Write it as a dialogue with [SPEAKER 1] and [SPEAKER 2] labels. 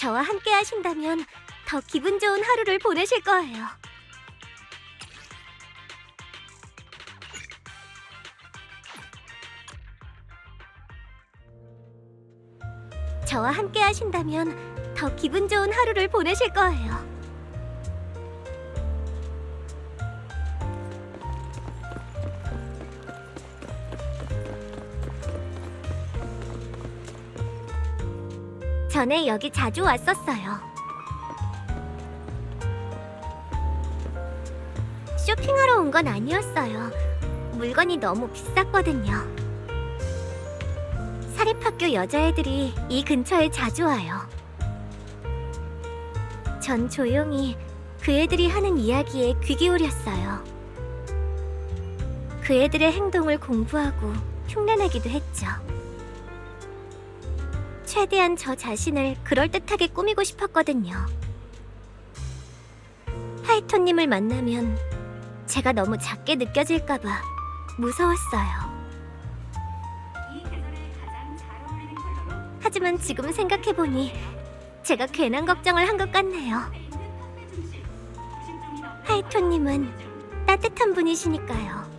[SPEAKER 1] 저와 함께 하신다면 더 기분 좋은 하루를 보내실 거예요. 저와 함께 하신다면 더 기분 좋은 하루를 보내실 거예요. 전에 여기 자주 왔었어요. 쇼핑하러 온 건 아니었어요. 물건이 너무 비쌌거든요. 사립학교 여자애들이 이 근처에 자주 와요. 전 조용히 그 애들이 하는 이야기에 귀 기울였어요. 그 애들의 행동을 공부하고 흉내내기도 했죠. 최대한 저 자신을 그럴듯하게 꾸미고 싶었거든요. 하이톤님을 만나면 제가 너무 작게 느껴질까봐 무서웠어요. 하지만 지금 생각해보니 제가 괜한 걱정을 한 것 같네요. 하이톤님은 따뜻한 분이시니까요.